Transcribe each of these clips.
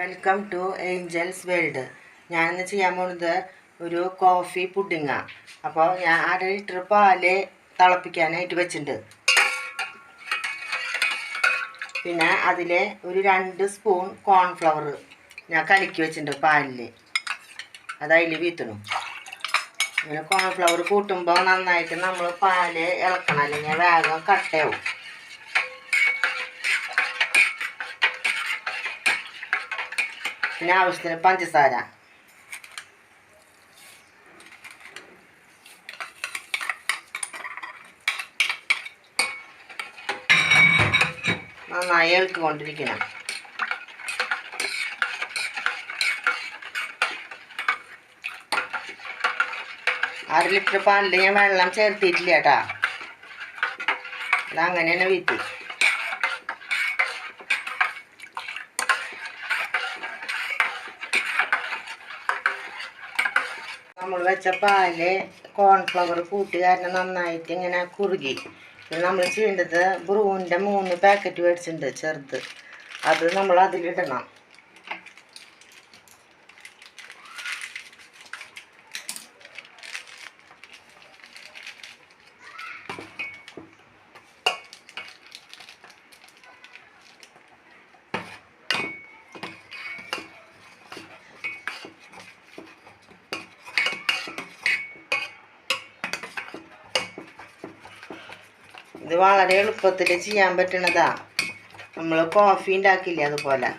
Welcome to Angeles world ഞാനിന്ന് ചെയ്യാൻ പോകുന്നത് ഒരു കോഫി പുഡിങ്ങാണ് അപ്പോൾ ഞാൻ അര ലിറ്റർ പാൽ തിളപ്പിക്കാനായിട്ട് വെച്ചിട്ടുണ്ട്. പിന്നെ അതിൽ ഒരു രണ്ട് സ്പൂൺ കോൺഫ്ലവർ ഞാൻ കലക്കി വെച്ചിട്ടുണ്ട് പാലിൽ അത് അതിൽ വീത്തണം. ഇങ്ങനെ കോൺഫ്ലവർ കൂട്ടുമ്പോൾ നന്നായിട്ട് നമ്മൾ പാൽ ഇളക്കണം. അല്ലെങ്കിൽ വേഗം കട്ടയാവും പിന്നെ ആവശ്യത്തിന് പഞ്ചസാര. നന്നായി ഇളക്കിക്കൊണ്ടിരിക്കണം അര ലിറ്റർ പാലിൽ ഞാൻ വെള്ളം ചേർത്തിട്ടില്ല കേട്ടാ. അതങ്ങനെ തന്നെ വീത്തി നമ്മൾ വെച്ച പാൽ കോൺഫ്ലവർ കൂട്ടി കാരണം നന്നായിട്ട് ഇങ്ങനെ കുറുകി. നമ്മൾ ചെയ്യേണ്ടത് ബ്രൂവിന്റെ മൂന്ന് പാക്കറ്റ് മേടിച്ചിട്ടുണ്ട് ചെറുത്. അത് നമ്മൾ അതിലിടണം. ഇത് വളരെ എളുപ്പത്തിൽ ചെയ്യാൻ പറ്റണതാണ് നമ്മൾ കോഫി ഉണ്ടാക്കില്ലേ അതുപോലെ.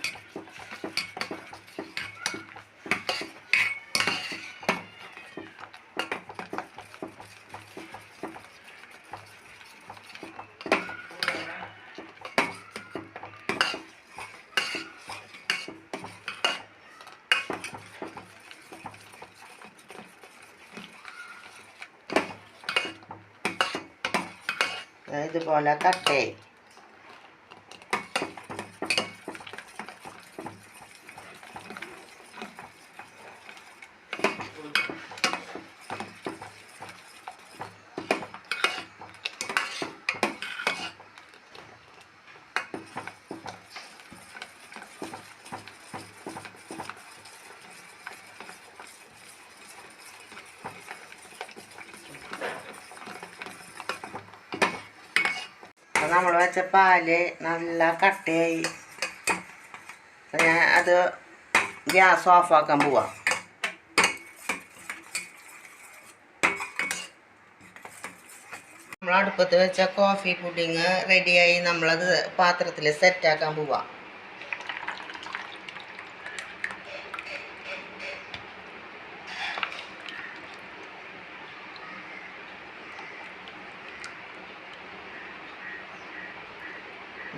ഇതുപോലെ കട്ടയായി നമ്മൾ വെച്ച പാൽ നല്ല കട്ടയായി. ഞാൻ അത് ഗ്യാസ് ഓഫാക്കാൻ പോവാം. നമ്മൾ അടുപ്പത്ത് വെച്ച കോഫി പുഡിങ് റെഡിയായി നമ്മളത് പാത്രത്തിൽ സെറ്റാക്കാൻ പോവാം.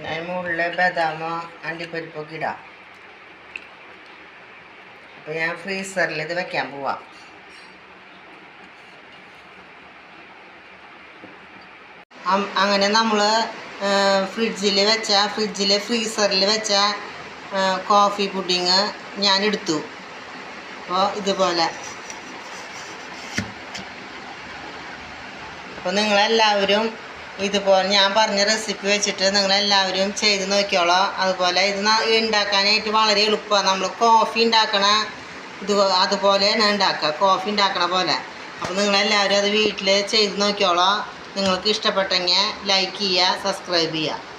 ഞാൻ മുകളിൽ ബദാമോ അണ്ടിപ്പരിപ്പൊക്കെ ഇടാം. അപ്പോൾ ഞാൻ ഫ്രീസറിൽ ഇത് വെക്കാൻ പോവാം. അങ്ങനെ നമ്മൾ ഫ്രിഡ്ജിൽ വെച്ച ഫ്രിഡ്ജിൽ ഫ്രീസറിൽ വെച്ച കോഫി പുഡിങ് ഞാൻ എടുത്തു അപ്പോൾ ഇതുപോലെ. അപ്പോൾ നിങ്ങളെല്ലാവരും ഇതുപോലെ ഞാൻ പറഞ്ഞ റെസിപ്പി വെച്ചിട്ട് നിങ്ങളെല്ലാവരും ചെയ്ത് നോക്കിയോളോ. അതുപോലെ ഇത് ഉണ്ടാക്കാനായിട്ട് വളരെ എളുപ്പമാണ് നമ്മൾ കോഫി ഉണ്ടാക്കണ ഇത് അതുപോലെ തന്നെ ഉണ്ടാക്കുക കോഫി ഉണ്ടാക്കണ പോലെ. അപ്പോൾ നിങ്ങളെല്ലാവരും അത് വീട്ടിൽ ചെയ്ത് നോക്കിയോളോ. നിങ്ങൾക്ക് ഇഷ്ടപ്പെട്ടെങ്കിൽ ലൈക്ക് ചെയ്യുക സബ്സ്ക്രൈബ് ചെയ്യുക.